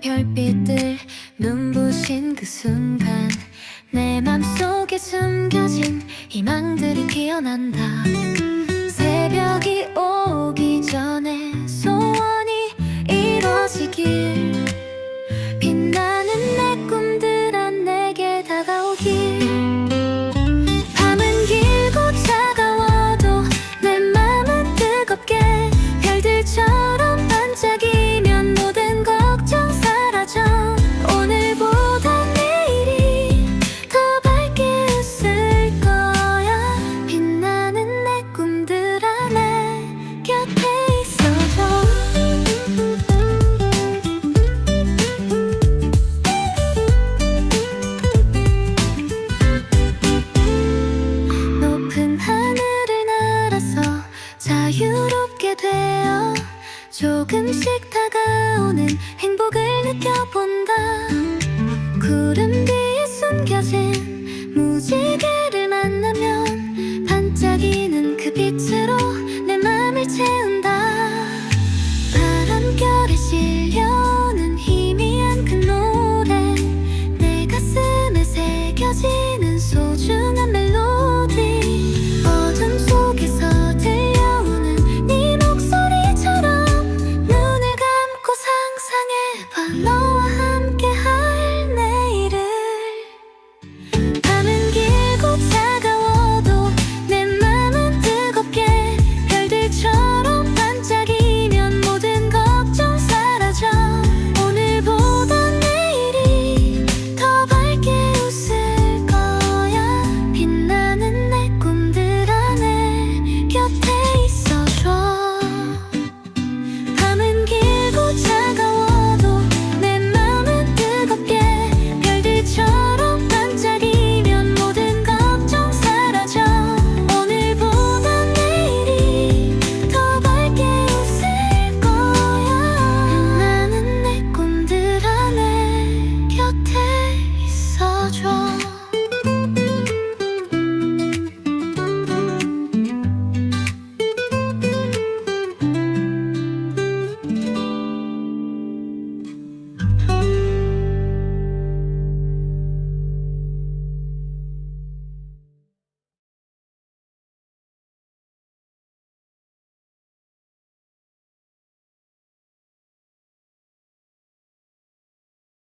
별빛들 눈부신 그 순간 내 맘속에 숨겨진 희망들이 피어난다. 자유롭게 되어 조금씩 다가오는 행복을 느껴본다. 구름 뒤에 숨겨진 무지개를